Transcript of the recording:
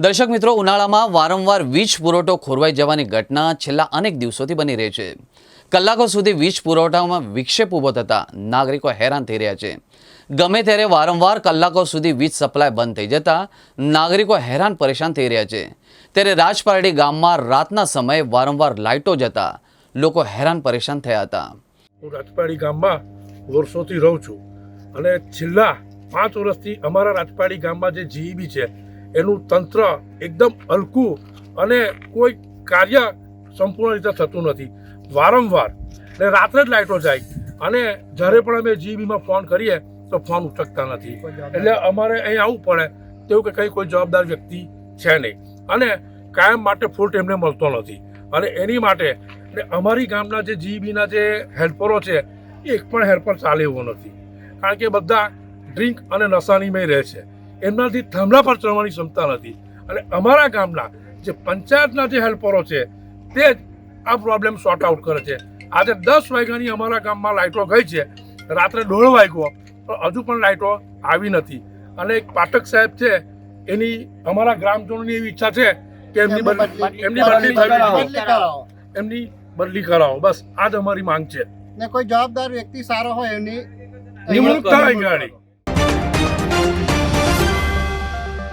દર્શક મિત્રો, ઉનાળામાં વારંવાર વીજ પુરવઠો ખોરવાઈ જવાની ઘટના છેલ્લા અનેક દિવસોથી બની રહી છે. કલાકો સુધી વીજ પુરવઠામાં વિક્ષેપ ઊભો થતાં નાગરિકો હેરાન થઈ રહ્યા છે. ગમે ત્યારે વારંવાર કલાકો સુધી વીજ સપ્લાય બંધ થઈ જતાં નાગરિકો હેરાન પરેશાન થઈ રહ્યા છે. ત્યારે રાજપારડી ગામમાં રાતના સમયે વારંવાર લાઇટો જતા લોકો હેરાન પરેશાન થયા હતા. હું રાજપારડી ગામમાં વર્ષોથી રહું છું. અને છેલ્લા પાંચ વર્ષથી અમારા રાજપાડી ગામમાં જે જીઈબી છે એનું તંત્ર એકદમ હલકું અને કોઈ કાર્ય સંપૂર્ણ રીતે થતું નથી. વારંવાર. ને રાત્રે જ લાઇટો જાય. અને જ્યારે પણ અમે જીબીમાં ફોન કરીએ તો ફોન ઉચકતા નથી. એટલે અમારે અહીં આવવું પડે. તેવું કે કંઈ કોઈ જવાબદાર વ્યક્તિ છે નહીં. અને કાયમ માટે ફૂલ એમને મળતો નથી. અને એની માટે એટલે અમારી ગામના જે જીબીના જે હેલ્પરો છે એ એક પણ હેલ્પર ચાલે એવો નથી. કારણ કે બધા ડ્રિંક અને નશાનીમય રહે છે. એમનાથી થાંભલા પર ચડવાની ક્ષમતા નથી. અને અમારા ગામના જે પંચાયતના જે હેલ્પરો છે તે જ આ પ્રોબ્લેમ સોર્ટ આઉટ કરે છે. આજે દસ વાગ્યાની અમારા ગામમાં લાઇટો ગઈ છે. રાત્રે દોઢ વાગ્યો પણ હજુ પણ લાઇટો આવી નથી. અને એક પાઠક સાહેબ છે એની અમારા ગ્રામજનોની એવી ઈચ્છા છે કે એમની બદલી એમની બદલી કરાવો. એમની બદલી કરાવો. બસ આ જ અમારી માંગ છે. ને કોઈ જવાબદાર વ્યક્તિ સારો હોય એની નિમણૂક થાય ગાડી